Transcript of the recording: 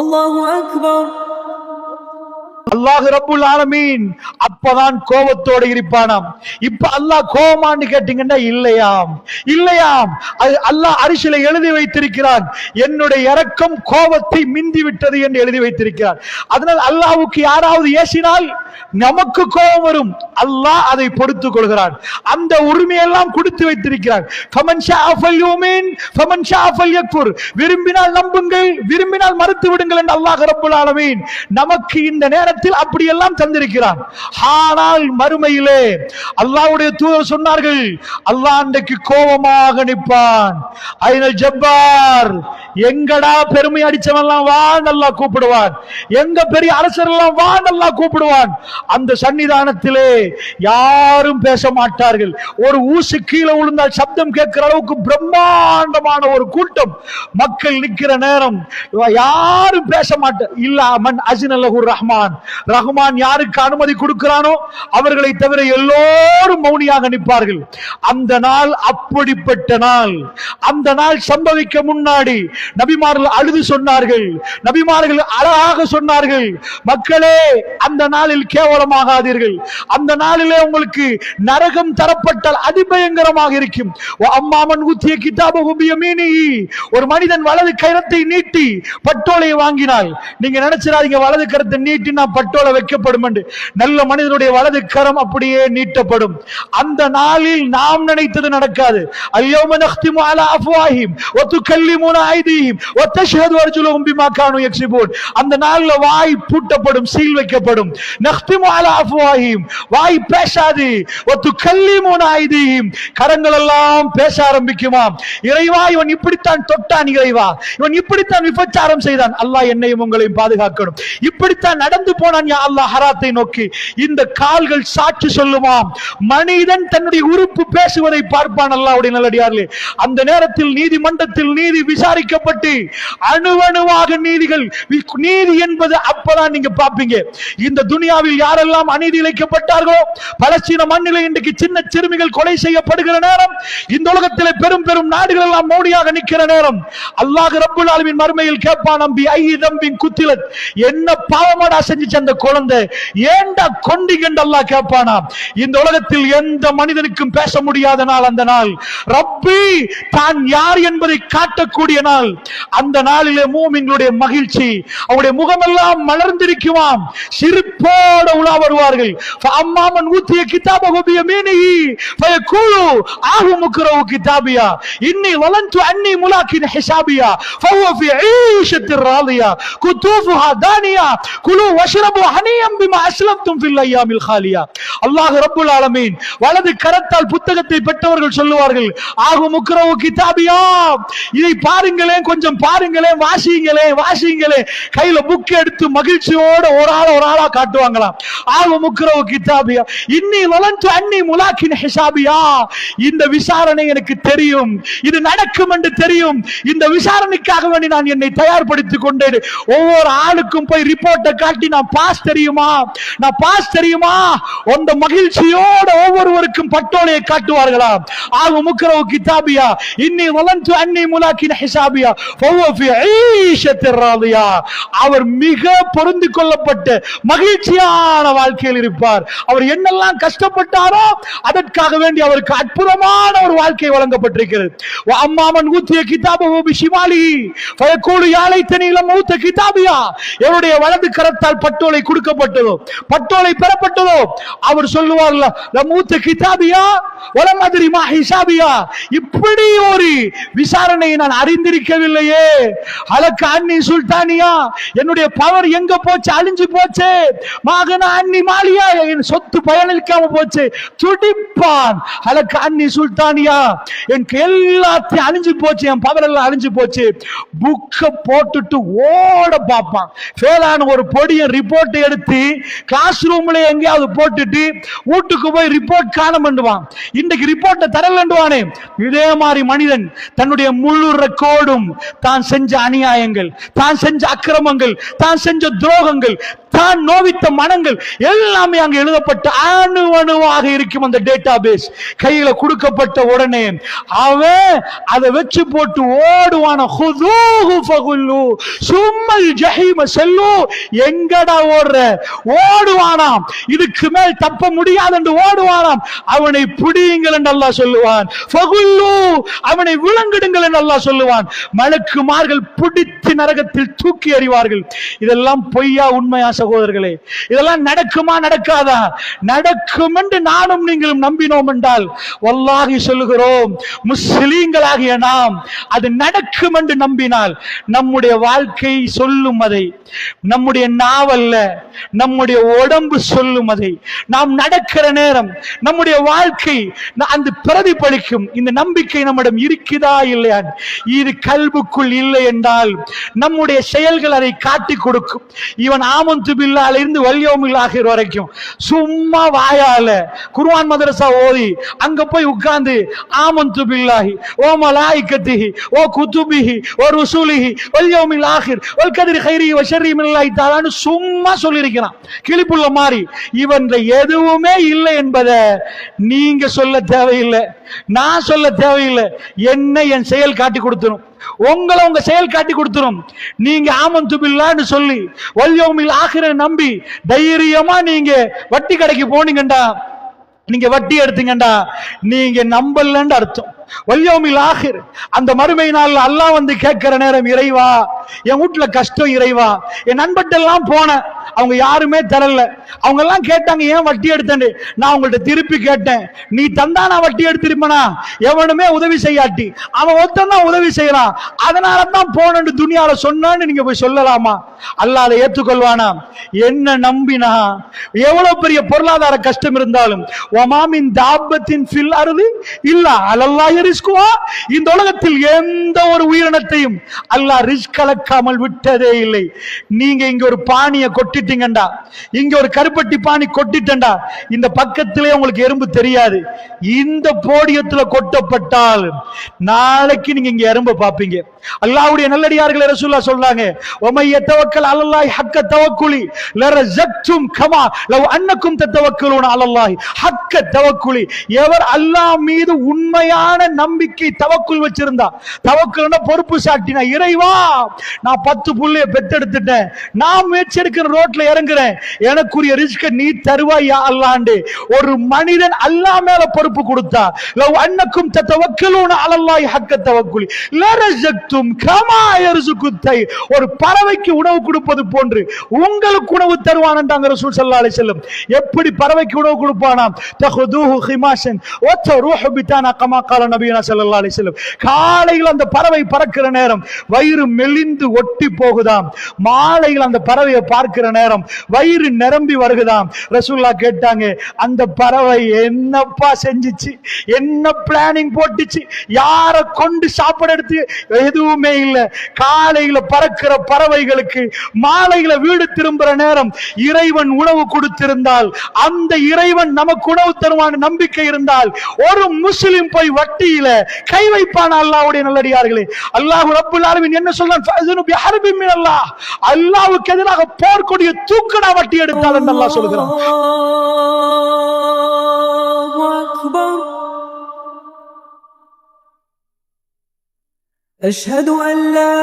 அல்லாஹு அல்லாஹ் ரபுல் ஆலமீன். அப்பதான் கோபத்தோடு இருப்பானாம். இப்ப அல்லாஹ் கோபமான்னு கேட்டீங்கன்னா இல்லையாம். இல்லையாம். அல்லாஹ் அரிசில எழுதி வைத்திருக்கிறான். என்னுடைய இறக்கம் கோபத்தை மிந்தி விட்டது என்று எழுதி வைத்திருக்கிறார். அதனால் அல்லாஹுக்கு யாராவது ஏசினால் நமக்கு கோபம் வரும். அல்லாஹ் அதை பொறுத்துக் கொள்கிறான். அந்த உரிமையெல்லாம் கொடுத்து வைத்திருக்கிறான். விரும்பினால் நம்புங்கள் விரும்பினால் மறுத்து விடுங்கள் என்று அல்லாஹ் ரப்புல் ஆலமீன் நமக்கு இந்த நேரத்தில் அப்படியெல்லாம் தந்திருக்கிறான். ஆனால் மறுமையிலே அல்லாஹ்வுடைய தூதர் சொன்னார்கள் அல்லாஹ் அன்றைக்கு கோபமாக நிற்பான். ஐநல் ஜப்பார்? எங்கடா பெருமை அடிச்சவன் எல்லாம் வா நல்லா கூப்பிடுவான். எங்க பெரிய அரசர் எல்லாம் வா நல்லா கூப்பிடுவான். அந்த சன்னிதானத்திலே யாரும் பேச மாட்டார்கள் ஒரு ஊசு கீழே விழுந்தால் சப்தம் கேட்கிற அளவுக்கு பிரம்மாண்டமான ஒரு கூட்டம் மக்கள் நிக்கிற நேரம். யாரும் பேச மாட்டார் இல்லாமன் மன் ரஹ்மான். ரஹ்மான் யாருக்கு அனுமதி கொடுக்கிறானோ அவர்களை தவிர எல்லோரும் மௌனியாக நிற்பார்கள். அந்த நாள் அப்படிப்பட்ட நாள். அந்த நாள் சம்பவிக்க முன்னாடி நபிமார்கள் அழுது சொன்னார்கள். நபிமார்கள் அழகாக சொன்னார்கள். மக்களே அந்த நாளில் கேவலமாகாதீர்கள். அந்த நாளிலே உங்களுக்கு நரகம் தரப்பட்டால் அதிபயங்கரமாக இருக்கும். அம்மாமன் ஊத்திய கிதாப மீனி ஒரு மனிதன் வலது கரத்தை நீட்டி பட்டோலை வாங்கினால் நீங்க நினைச்சிடாதீங்க வலது கரத்தை நீட்டினா பட்டோலை வைக்கப்படும் என்று. நல்ல மனிதனுடைய வலது கரம் அப்படியே நீட்டப்படும். அந்த நாளில் நாம் நினைத்தது நடக்காது. அல்யௌம நக்திமு அலா அஃப்வாஹிம் வ துகல்லிமுனா ஐதீஹிம் வ தஷ்ஹது அர்ஜுலுஹும் பிமா கானூ யக்ஸிபூன் அந்த நாள்ல வாய் பூட்டப்படும் சீல் வைக்கப்படும். அலா அஃப்வாஹிம் வாய் பேசாது. வ துகல்லிமுனா ஐதீஹிம் கரங்கள் எல்லாம் பேச ஆரம்பிக்குமாம் இறைவா இவன் இப்படித்தான் தொட்டான் இறைவா. இவன் இப்படித்தான் விபச்சாரம் செய்தான். அல்லாஹ் என்னையும் உங்களையும் பாதுகாக்கணும். இப்படித்தான் நடந்து போனான் யா அல்லாஹ் ஹராத்தை நோக்கி. இந்த கால்கள் சாட்சி சொல்லுமாம் மனிதன் தன்னுடைய உறுப்பு பேசுவதை பார்ப்பான் அல்லாஹ்வுடைய நல்லடியார்களே. அந்த நேரத்தில் நீதிமன்றத்தில் நீதி விசாரிக்கப்பட்டு அணுவணுவாக நீதிகள் நீதி என்பது அப்பதான் நீங்க பார்ப்பீங்க. இந்த துனியாவில் யாரெல்லாம் அநீதி இழைக்கப்பட்டார்களோ பலஸ்தீன மண்ணில் இன்றைக்கு சின்ன சிறுமிகள் கொலை செய்யப்படுகிற நேரம் இந்த உலகத்திலே பெரும் பெரும் நாடுகள் எல்லாம் மோடியாக நிற்கிற நேரம். அல்லாஹ் ரப்புல் ஆலமின் மறுமையில் கேட்பான் நம்பி ஐ தம்பின் குத்திலத் என்ன பாவமாடா செஞ்சுச்சு அந்த குழந்தை? ஏண்டா கொண்டிகண்டு அல்லாஹ் கேட்பானா? இந்த உலகத்தில் எந்த மனிதனுக்கும் பேச முடியாத நாள் அந்த நாள். ரப்பி தான் யார் என்பதை காட்டக்கூடிய நாள். அந்த நாளிலே மூமின்களுடைய மகிழ்ச்சி அவருடைய முகமெல்லாம் மலர்ந்திருக்குமாம். சிரிப்போட உலா வருவார்கள் அம்மாமன் ஊத்திய கிதாப மீனிஹி ஃபயகூலு ஆஹு முக்ரவு கிதாபியா இன்னி வலன்து அன்னி முலாக்கின் ஹிசாபியா ஃபஹுவ ஃபி ஈஷத்திர் ராதியா குதூஃபுஹா தானியா குலு வஷ்ரபு ஹனியம் பிமா அஸ்லம்தும் ஃபில் ஐயாமில் காலியா அல்லாஹ் ரப்புல் ஆலமீன் வலது கரத்தால் புத்தகத்தை பெற்றவர்கள் சொல்லுவார்கள் ஆகு முக்ரவு கிதாபியா இதை பாருங்களேன் கொஞ்சம் பாருங்களேன் வாசிங்களே வாசிங்களே கையில புக் எடுத்து மகிழ்ச்சியோட ஒரு ஆள் ஒரு ஆளா காட்டுவாங்களாம். ஆகு முக்ரவு கிதாபியா இன்னி வலந்து அன்னி முலாக்கின் ஹிசாபியா. இந்த விசாரணை எனக்கு தெரியும் இது நடக்கும் என்று தெரியும். இந்த விசாரணைக்காக வேண்டி நான் என்னை தயார்படுத்திக் கொண்டேன். ஒவ்வொரு ஆளுக்கும் போய் ரிப்போர்ட்டை காட்டி நான் பாஸ் தெரியுமா? நான் பாஸ் தெரியுமா? அந்த மகிழ்ச்சியோட ஒவ்வொருவருக்கும் பட்டோலையை காட்டுவார்களா? ஆக முக்கரவு கிதாபியா. இன்னி வலந்து அன்னி முலாக்கின ஹிசாபியா. அவர் மிக பொருந்து கொள்ளப்பட்டு மகிழ்ச்சியான வாழ்க்கையில் இருப்பார். அவர் என்னெல்லாம் கஷ்டப்பட்டாரோ அதற்காக வேண்டி அவருக்கு அற்புதமான ஒரு வாழ்க்கை வழங்கப்பட்டிருக்கிறது. அம்மாமன் ஊத்திய கிதாபு பிஷிமாலி ஃபயகூலு யாழை தனியிலம் ஊத்த கிதாபியா. என்னுடைய வலது கரத்தால் பட்டோலை கொடுக்கப்பட்டதோ பட்டோலை பெறப்பட்டதோ அவர் சொல்லுவார்ல மூத்த கிதாபியா வல மாதிரி ஹிசாபியா? இப்படி ஒரு விசாரணையை நான் அறிந்திருக்கவில்லையே. அலக்க அண்ணி சுல்தானியா என்னுடைய பவர் எங்க போச்சு? அழிஞ்சு போச்சு. மகன அன்னி மாலியா என் சொத்து பயனளிக்காம போச்சு. துடிப்பான். அலக்க அண்ணி சுல்தானியா என் எல்லாத்தையும் அழிஞ்சு போச்சு. என் பவர் எல்லாம் அழிஞ்சு போச்சு. புக்க போட்டுட்டு ஓட பார்ப்பான். ஃபேலான ஒரு பொடியை ரிப்போர்ட் எடுத்து கிளாஸ் ரூம்ல எங்கேயாவது போட்டுட்டு வீட்டுக்கு போய் ரிப்போர்ட் காணம் பண்ணுவான் இன்னைக்கு ரிப்போர்ட்டை தரலண்டுவானே இதே மாதிரி மனிதன் தன்னுடைய முழு ரெக்கோர்டும் தான் செஞ்ச அநியாயங்கள் தான் செஞ்ச அக்கிரமங்கள் தான் செஞ்ச துரோகங்கள் தான் நோவித்த மனங்கள் எல்லாமே அங்கு எழுதப்பட்ட அணு அணுவாக இருக்கும் அந்த டேட்டா பேஸ் கையில கொடுக்கப்பட்ட உடனே அவன் அதை வச்சு போட்டு ஓடுவான. ஹுதூஹு சும்மல் ஜஹீம செல்லு எங்கடா ஓடுற? ஓடுவானாம். இதுக்கு மேல் தப்ப முடியாது என்று ஓடுவானாம். அவனை பிடியுங்கள் என்று அல்லா சொல்லுவான். அவனை விளங்கிடுங்கள் என்று அல்லா சொல்லுவான். மலக்குமார்கள் பிடித்து நரகத்தில் தூக்கி எறிவார்கள். இதெல்லாம் பொய்யா உண்மையா சகோதரர்களே இதெல்லாம் நடக்குமா நடக்காதா? நடக்கும் என்று நானும் நீங்களும் நம்பினோம் என்றால் வல்லாகி சொல்லுகிறோம் முஸ்லீம்களாகிய நாம் அது நடக்கும் என்று நம்பினால் நம்முடைய வாழ்க்கை சொல்லும் அதை நம்முடைய நாவல்ல நம்முடைய உடம்பு சொல்லும் அதை நாம் நடக்கிற நேரம் நம்முடைய வாழ்க்கை அந்த பிரதிபலிக்கும் இந்த நம்பிக்கை நம்மிடம் இருக்குதா இல்லையா? இது கல்புக்குள் இல்லை என்றால் நம்முடைய செயல்கள் அதை காட்டி கொடுக்கும். இவன் ஆமந்து பில்லால இருந்து வல்யோமில் ஆகிற வரைக்கும் சும்மா வாயால குருவான் மதரசா ஓதி அங்க போய் உட்கார்ந்து ஆமந்து பில்லாஹி ஓ மலாயிக்கத்திஹி ஓ குத்துபிஹி ஓ ருசூலிஹி வல்யோமில் ஆகிர் வல் கதிரி ஹைரி வஷரி மில்லாய் தாலான்னு சும்மா சொல்லியிருக்கிறான். கிளிப்புள்ள மாதிரி இவன் எதுவுமே இல்லை என்பதை நீங்க சொல்ல தேவையில்லை. நான் சொல்ல தேவையில்லை. என்ன என் செயல் காட்டி கொடுத்துரும். உங்களை உங்க செயல் காட்டி கொடுத்துரும். நீங்க ஆமன் துபில்லான்னு சொல்லி வல்யோமில் ஆகிற நம்பி தைரியமா நீங்க வட்டி கடைக்கு போனீங்கண்டா. நீங்க வட்டி எடுத்தீங்கண்டா. நீங்க நம்பலன்னு அர்த்தம். வல்யோமில் ஆகிர் அந்த மறுமை நாள்ல அல்லாஹ் வந்து கேட்கிற நேரம் இறைவா என் வீட்டுல கஷ்டம் இறைவா. என் நண்பட்டெல்லாம் போனேன். அவங்க யாருமே தரல. அவங்க எல்லாம் கேட்டாங்க ஏன் வட்டி எடுத்தேன்னு? நான் உங்கள்ட்ட திருப்பி கேட்டேன். நீ தந்தா நான் வட்டி எடுத்திருப்பனா? எவனுமே உதவி செய்யாட்டி. அவன் ஒருத்தன் தான் உதவி செய்யறான். அதனால தான் போனேன்னு துணியால சொன்னான்னு நீங்க போய் சொல்லலாமா? அல்லாஹ் அதை ஏற்றுக்கொள்வானா என்ன நம்பினா எவ்வளவு பெரிய பொருளாதார கஷ்டம் இருந்தாலும் ஒமாமின் தாபத்தின் ஃபில் அறுது இல்ல அலல்லாஹ் ரிஸ்குவா? இந்த உலகத்தில் எந்த ஒரு உயிரினத்தையும் அல்லாஹ் ரிஸ்க் கலக்காமல் விட்டதே இல்லை. நீங்க இங்க ஒரு பாணியை கொட்டிட்டீங்கண்டா இங்க ஒரு கருப்பட்டி பாணி கொட்டிட்டண்டா இந்த பக்கத்திலே உங்களுக்கு எறும்பு தெரியாது. இந்த போடியத்துல கொட்டப்பட்டால் நாளைக்கு நீங்க இங்க எறும்பை பாப்பீங்க அல்லாஹ்வுடைய நல்லடியார்கள் ரசூல்லா சொல்றாங்க உமைய தவக்கல் அலல்லாஹி ஹக்க தவக்குலி லரஜக்தும் கமா லவ் அன்னக்கும் தத்தவக்கலுன அலல்லாய் ஹக்க தவக்குலி. எவர் அல்லாஹ் மீது உண்மையான நம்பிக்கை தவக்குல் வச்சிருந்தா தவக்குல்னா பொறுப்பு சாட்டினா இறைவா நான் பத்து புள்ளைய பெத்தெடுத்துட்டேன். நான் முயற்சி எடுக்கிற ரோட்ல இறங்குறேன். எனக்குரிய ரிஸ்க நீ தருவாயா அல்லாண்டு? ஒரு மனிதன் அல்லா மேல பொறுப்பு கொடுத்தா லவ் அன்னக்கும் தத்தவக்கலூன அலல்லாய் ஹக்க தவக்குலி லரஜக்தும் கமா யர்சுக்கு ஒரு பறவைக்கு உணவு கொடுப்பது போன்று உங்களுக்கு உணவு தருவான்ன்றாங்க ரசூல் ஸல்லல்லாஹு அலைஹி வஸல்லம். எப்படி பறவைக்கு உணவு கொடுப்பானாம் தஹுதுஹு ஹிமாஷன் வத்தருஹு பிதானா கமா கால நபியனா ஸல்லல்லாஹு அலைஹி வஸல்லம். காலையில் அந்த பறவை பறக்கிற நேரம் வயிறு மெலிந்து ஒட்டி போகுதாம். மாலையில் அந்த பறவையை பார்க்கிற நேரம் வயிறு நிரம்பி வருகுதாம். ரசூல்லா கேட்டாங்க அந்த பறவை என்னப்பா செஞ்சிச்சு? என்ன பிளானிங் போட்டுச்சு? யாரை கொண்டு சாப்பாடு எடுத்து எதுவுமே இல்லை. காலையில பறக்கிற பறவைகளுக்கு மாலையில வீடு திரும்புற நேரம் இறைவன் உணவு கொடுத்திருந்தால் அந்த இறைவன் நமக்கு உணவு தருவான் நம்பிக்கை இருந்தால் ஒரு முஸ்லிம் போய் வட்டியில கை வைப்பான் அல்லாவுடைய நல்லடியார்களே. அல்லாஹ் ரப்புல் ஆலமின் என்ன சொல்றான்? ஃபஅஸனு அல்லாஹ் அல்லாஹ்வுக்கு எதிராக போர்க்கொடிய தூக்கடா வட்டி எடுத்தால் என்று அல்லாஹ் சொல்கிறான் الله أكبر أشهد أن لا